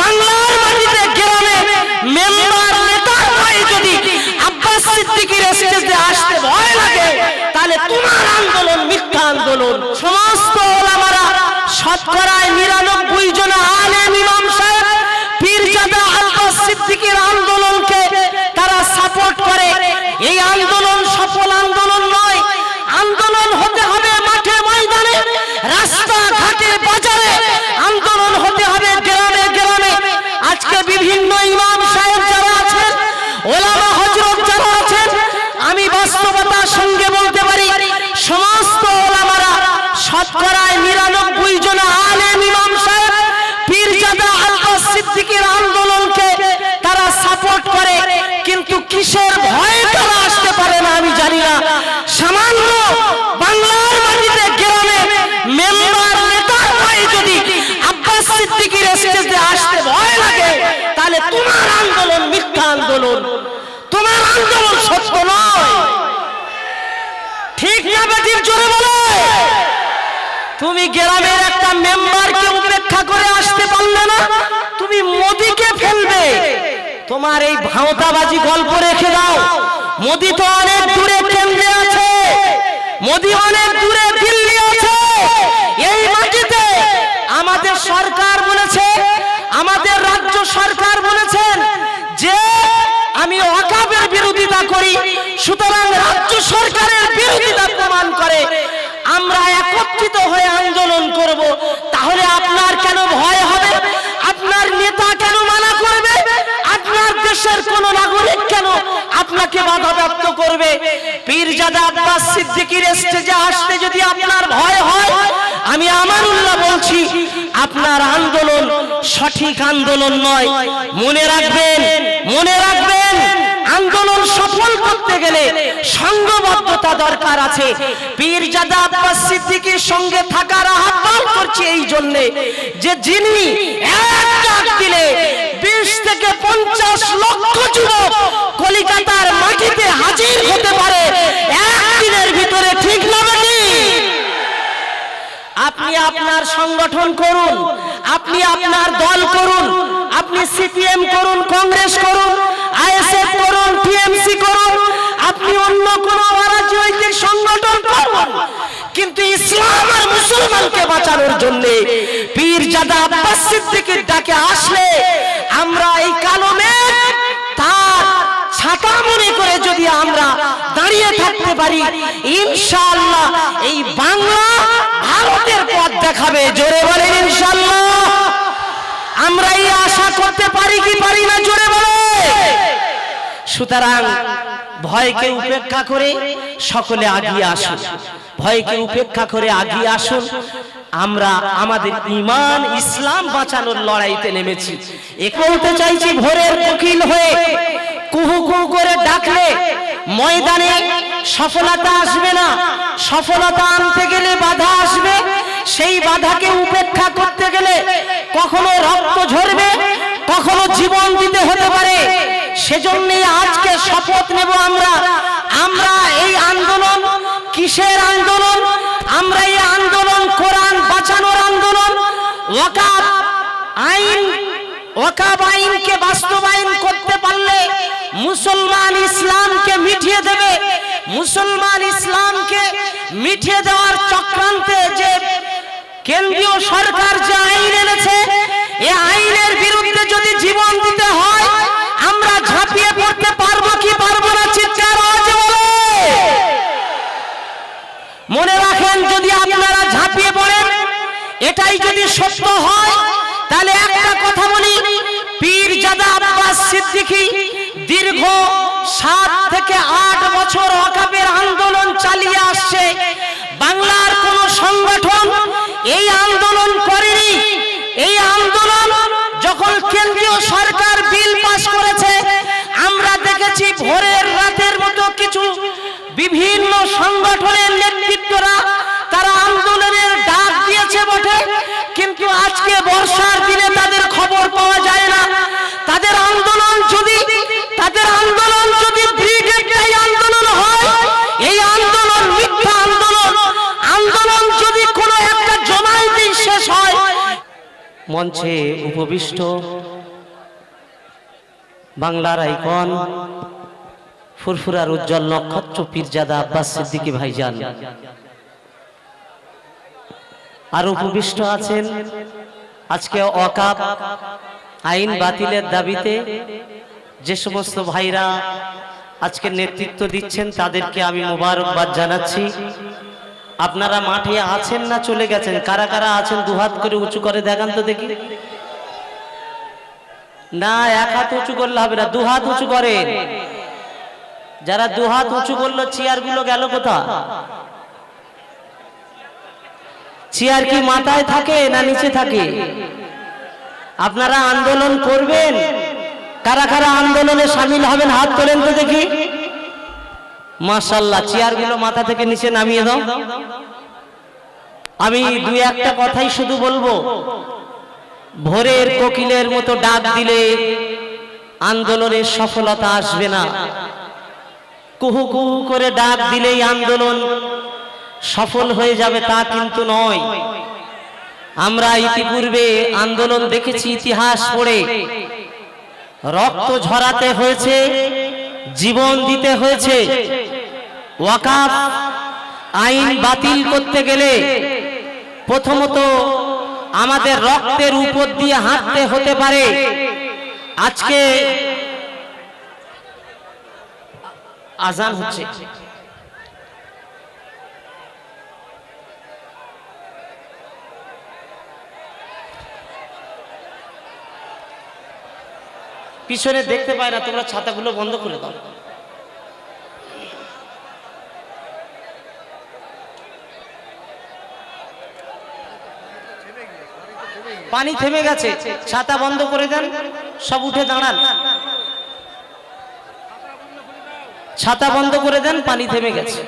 বাংলার মাটিতে গ্রামে মেম্বার নেতার ভাই যদি আব্বাস সিদ্দিকীর স্টেজে আসতে ভয় লাগে, তাহলে তোমার আন্দোলন, মিথ্যা আন্দোলন। সমস্ত ওলামারা শতকরায় নিরানব্বই জন আলেম ইমাম সাহেব, পীরজাদা আব্বাস সিদ্দিকীর আন্দোলনকে তারা সাপোর্ট করে। এই আন্দোলন সফল আন্দোলন নয়, আন্দোলন হতে হবে মাঠে, ময়দানে রাস্তা ঘাটে বাজারে। বিভিন্ন ইমাম তুমি গ্রামের একটা মেম্বারকে উপেক্ষা করে আসতে পারলে না, তুমি মোদিকে ফেলবে। তোমার এই ভাওতাবাজি গল্প রেখে দাও। মোদি তো একত্রিত হয়ে আন্দোলন করব, তাহলে আপনার কেন ভয় হবে? আপনার নেতা কেন মানা করবে? আপনার দেশের কোন নাগরিক কেন আপনাকে বাধাপ্রাপ্ত করবে? পীরজাদা আব্বাস সিদ্দিকীর স্টেজে আসতে যদি আপনার ভয় হয়, আমি আমার আমানুল্লাহ বলছি, আপনার আন্দোলন সঠিক আন্দোলন নয়। মনে রাখবেন মনে রাখবেন। আন্দোলন সফল করতে গেলে সংঘবদ্ধতা দরকার আছে। পীরজাদা আব্বাস সিদ্দিকীর সঙ্গে থাকার আহ্বান করছি এই জন্য যে যিনি এক ডাক দিলে বিশ থেকে পঞ্চাশ লক্ষ যুবক কলিকাতার মাটিতে হাজির হতে পারে, একদিনের ভিতরে ঠিক না আপনি আপনার সংগঠন করুন, আপনি আপনার দল করুন, আপনি সিপিএম করুন, কংগ্রেস করুন আইএসএফ করুন, টিএমসি করুন, আপনি অন্য কোন অরাজনৈতিক সংগঠন করুন। কিন্তু ইসলাম আর মুসলমানকে বাঁচানোর জন্য পীর জাদা আব্বাস সিদ্দিকীর ডাকে আসলে আমরা এই কালো মেঘ তার ছাতা মনে করে যদি আমরা দাঁড়িয়ে থাকতে পারি, ইনশাআল্লাহ এই বাংলা ভারতের পথ দেখাবে। জোরে বলেন ইনশাআল্লাহ। আমরা এই আশা করতে পারি কি পারি না? জোরে সুতরাং ভয়কে উপেক্ষা করে সকলে আগিয়ে আসুন। ভয়কে উপেক্ষা করে আগিয়ে আসুন। আমরা আমাদের ইমান ইসলাম বাঁচানোর লড়াইতে নেমেছি। এ বলতে চাইছি ভোরের উকিল হয়ে কুহু কুহু করে ডাকলে ময়দানে সফলতা আসবে না। সফলতা আনতে গেলে বাধা আসবে। সেই বাধাকে উপেক্ষা করতে গেলে কখনো রক্ত ঝরবে, কখনো জীবন দিতে হতে পারে। সেজন্যই আজকে শপথ নেব আমরা। আমরা এই আন্দোলন, কিসের আন্দোলন? আমরা এই আন্দোলন, কোরআন বাঁচানোর আন্দোলন। ওয়াকাব আইন, ওয়াকাব আইনকে বাস্তবায়ন করতে পারলে মুসলমান ইসলামকে মিটিয়ে দেবে। মুসলমান ইসলামকে মিটিয়ে দেওয়ার চক্রান্তে যে কেন্দ্রীয় সরকার যে আইন এনেছে এই আইনের বিরুদ্ধে যদি জীবন দিতে হয় আমরা ঝাঁপিয়ে পড়তে পারব কি পারব না চিৎকার আওয়াজে বলে মনে রাখেন যদি আপনারা ঝাঁপিয়ে পড়েন এটাই যদি সত্য হয় তাহলে একটা কথা বলি। পীর জাদা আব্বাস সিদ্দিকী দীর্ঘ সাত থেকে আট বছর অকাপের আন্দোলন চালিয়ে আসছে। বাংলার কোন সংগঠন এই আন্দোলন করেনি। এই আন্দোলন যখন কেন্দ্রীয় সরকার বিল পাস করেছে আমরা দেখেছি ভোরের রাতের মতো কিছু বিভিন্ন সংগঠনের মঞ্চে উপবিষ্ট বাংলার আইকন ফুরফুরার উজ্জ্বল নক্ষত্র পীরজাদা আব্বাস সিদ্দিকী ভাইজান। আর উপবিষ্ট আছেন আজকে অকাপ আইন বাতিলের দাবিতে যে সমস্ত ভাইরা আজকে নেতৃত্ব দিচ্ছেন তাদেরকে আমি মোবারকবাদ জানাচ্ছি। আপনারা মাঠে আছেন না চলে গেছেন? কারা কারা আছেন? দুহাত করে উঁচু করে দেখান তো দেখি। না, এক হাত উঁচু করলে হবে না, দুহাত উঁচু করেন। যারা দুহাত উঁচু করল চেয়ারগুলো গেল কোথা চেয়ার কি মাথায় থাকে না নিচে থাকে? আপনারা আন্দোলন করবেন? কারা কারা আন্দোলনে সামিল হবেন? হাত তোলেন তো দেখি। মাশাল্লাহ চেয়ারগুলো মাথা থেকে নিচে নামিয়ে দাও। আমি দুই একটা কথাই শুধু বলব। ভোরের কোকিলের মতো ডাক দিলে আন্দোলনের সফলতা আসবে না। কুহু কুহু করে ডাক দিলেই আন্দোলন সফল হয়ে যাবে তা কিন্তু নয়। আমরা ইতিপূর্বে আন্দোলন দেখেছি, ইতিহাস পড়ে। রক্ত ঝরাতে হয়েছে, জীবন দিতে হয়েছে। ওয়াকাফ, আইন বাতিল করতে গেলে প্রথমত আমাদের রক্তের উপর দিয়ে হাঁটতে হতে পারে। আজকে আজান হচ্ছে। পিছনে দেখতে পায় না, তোমরা ছাতাগুলো বন্ধ করে দাও। পানি থেমে গেছে, ছাতা বন্ধ করে দেন, সব উঠে দাঁড়ান। ছাতা বন্ধ করে দেন, পানি থেমে গেছে।